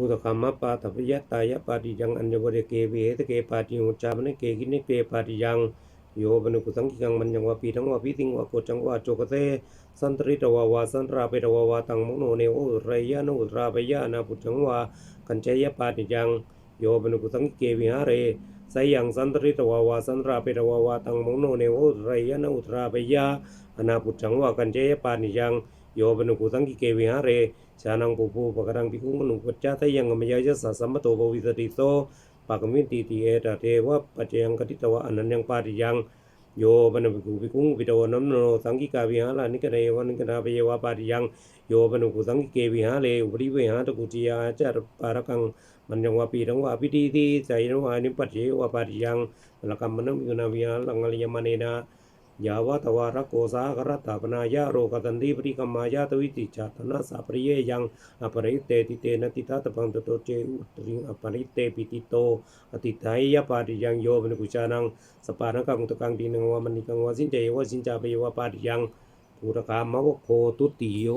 ภูตกรรมปาตพยตายปาติยังอัญญวเรเกเวตเกปาติโหจามนเกกินเกปาติยังโยบนุกุสังกิกังมันยังวาปีทังวาปีติงวาโกจังวาโจกเตสันตริตวาวาสันราเปตวาวาตังมโนเนโอไรยานุราเปยานาปุจังวากัญจยปาติยังโยบนุกุสังกิเกวิหาเรสยังสันตริตวาวาสันราเปตวาวาตังมโนเนโอไรยานุราเปยาอนาปุจังวากัญจยปาติยัง โยปนุกุตังกิเกวิหารเรชานังปูปูปะกรังพิคุมนุปัจจาทยังกมยายะสัสมมโตปวิสติโตปากมิติติเอตเทวะปัจจยังกติตวะอนันยังปาริยังโยบันุกุปิคุงปิโตวนัมโนสังกิกาวิหารานิกเนวันิกนาเปเยวาปาริยังโยบันุกุสังกิเกวิหารเลอุปริเวหาตะกุติยาจารปารกังมันยังว่าปีทั้งว่าปีธีที่ใจนังว่านิปัจเจวาปาริยังละกรรมมันนังมินาวิหารังอริยมาเนนาะตวาระโกสากรัตถปนายาโรกตันติปริกรรมายาตวิติจาตนาสัปริเยยังอปริเตติเตนติตาตปังตโตเจอุตริงอปริเตปิติโตอติทายะปาริยังโยบนุกุชานังสปาระกังตุกังดีนังวามนิกังวาสินเจวะสินจาเปยวะปาริยังปุรกามะวะโคตุติโย